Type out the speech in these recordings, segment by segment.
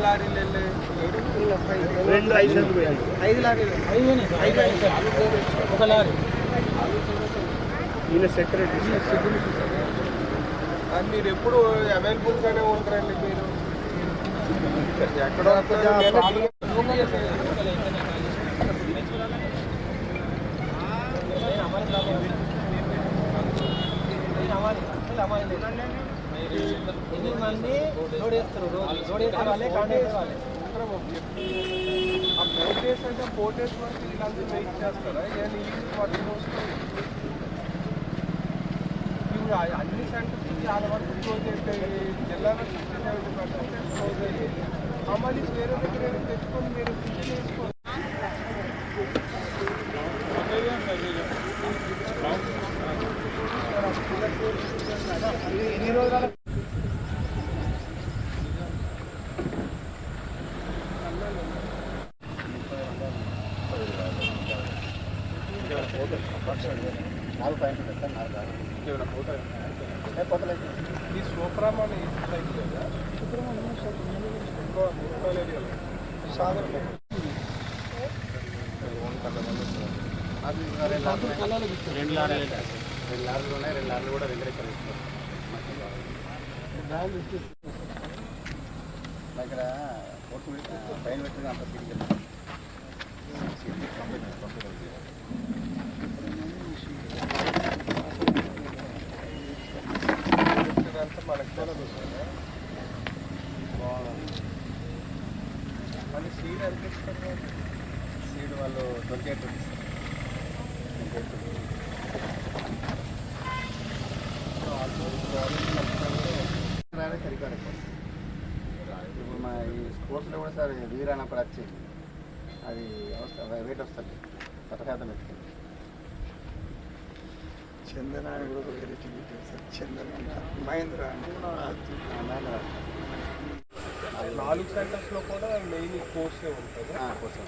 లారీలు వెళ్ళాయి రెండు ఐదు పోయాయి ఐదు లారీలు ఒక లారీ ఈయన సెక్రటరీ అది మీరు ఎప్పుడు అవైలబుల్గానే ఉంటారండి మీరు ఎక్కడ వస్తారు? ఎనిమిది మంది వాళ్ళే వాళ్ళే. ఆ ఫోర్ డేస్ అంటే ఫోర్ డేస్ వరకు వెయిట్ చేస్తారా? ఈ ఇప్పుడు అన్ని సెంటర్స్ చాలా వరకు క్లోజ్ అయిపోయి జిల్లాలో సిక్స్టీ సెవెంటీ పర్సెంట్ క్లోజ్ అయ్యాయి. మళ్ళీ వేరే దగ్గర తెచ్చుకొని మీరు ఫిల్ ఈ సూపరామాన్ ఈ సైడ్ లేదా ఇంకో ఇంకో సాగర్ అది రెండు లారీలు రెండు లారీలు ఉన్నాయి రెండు లారీలు కూడా వెంకటేశ్వర ఇక్కడ పైన పెట్టిన అంత తిరిగి ఇదంతా మనకి మళ్ళీ సీడ్ ఎంత సీడ్ వాళ్ళు ట్వంటీ ఎయిట్ ఇప్పుడు మా ఈ స్పోర్ట్స్లో కూడా సార్ వీర అన్నప్పుడు అది అవస్థ వెయిట్ వస్తుంది కొత్త ఎత్తుకెళ్ళి. చందన కూడా ఒక వెరైటీ పెట్టారు సార్ చందన మహేంద్ర నాలుగు సెంటర్స్లో కూడా మెయిన్ కోర్సే ఉంటుంది. కోసం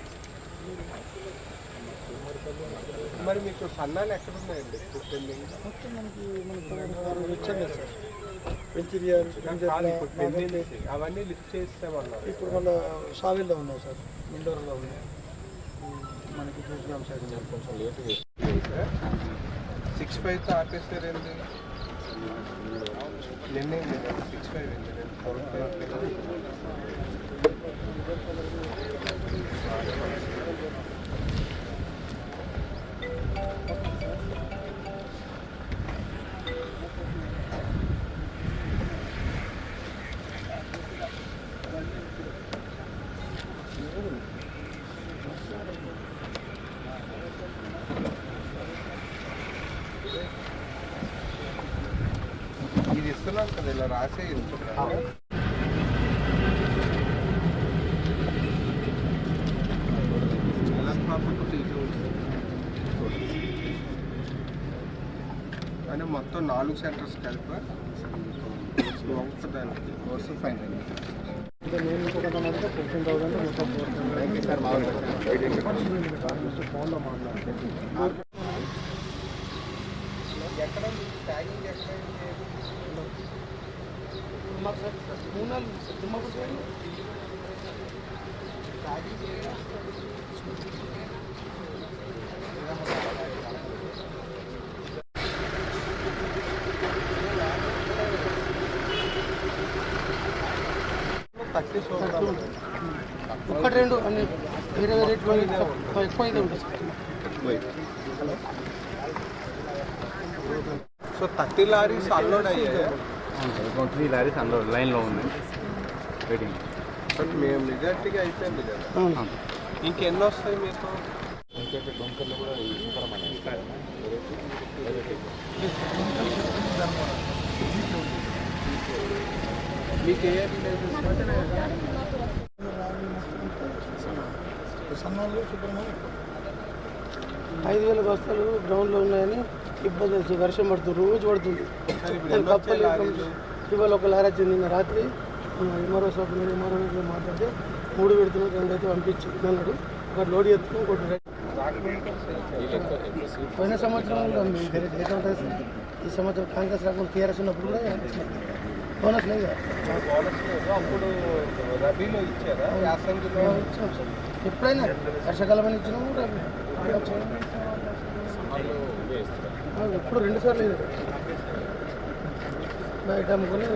మరి మీకు సన్నాలు ఎక్కడ ఉన్నాయండి మొత్తం మనకి మనకి వచ్చాను సార్ అవన్నీ లిఫ్ట్ చేస్తామన్నారు ఇప్పుడు మన సావిల్లో ఉన్నాయి సార్ ఇండోర్లో ఉన్నాయి. మనకి చూసినాం సైడ్ కొంచెం లేట్ సిక్స్ ఫైవ్ తో ఆపేస్తారు ఏంటి నిన్నే సిక్స్ ఫైవ్ ఏంటి నేను ఫోర్ ఫైవ్ ఇది ఇస్తున్నాను కదా ఇలా రాసే ఇస్తున్నాను అంటే మొత్తం నాలుగు సెంటర్స్ కలిపి ఒక్కదానికి కోర్సు ఫైన్ ఇంకా నేను ఇంకొక అంటే ఫిఫ్టీన్ థౌసండ్ మొత్తం ఫోర్ థౌసండ్ సార్ మామూలుగా ఫోన్లో మాట్లాడితే ఎక్కడ ట్యాగింగ్ ఎక్కడ థర్టీ సోమవారం ఒకటి రెండు అన్ని వేరే వేరే రేట్లు ఎక్కువ అయితే ఉంటుంది sir so thirty lorries allowed అయ్యాయి త్రీ లారీస్ అందులో లైన్లో ఉన్నాయి వెయిటింగ్ బట్ మేము మెజార్టీగా అయిపోయింది కదా అవును. ఇంకెన్ని వస్తాయి మీకు మీకు ఏ ఐదు వేల బస్తాలు గ్రౌండ్లో ఉన్నాయని ఇబ్బంది వస్తుంది వర్షం పడుతుంది రోజు పడుతుంది. నేను కప్పలు? ఇవాళ ఒక లారీ వచ్చింది నిన్న రాత్రి. ఎంఆర్ఓ షాప్ మీద ఎంఆర్ఓ మాట్లాడితే మూడు పెడుతున్నాం రెండు అయితే పంపించి అన్నాడు. ఒకటి లోడ్ చేస్తున్నాం ఒకటి రైట్. పోయిన సంవత్సరం. ఈ సంవత్సరం కాంగ్రెస్ రాకుండా టీఆర్ఎస్ ఉన్నప్పుడు కూడా బోనస్ లేదు ఎప్పుడైనా వర్షాకాలం అని ఇచ్చినాము రబీ. ఎప్పుడు రెండు సార్లు లేదు బయట అమ్ముకొని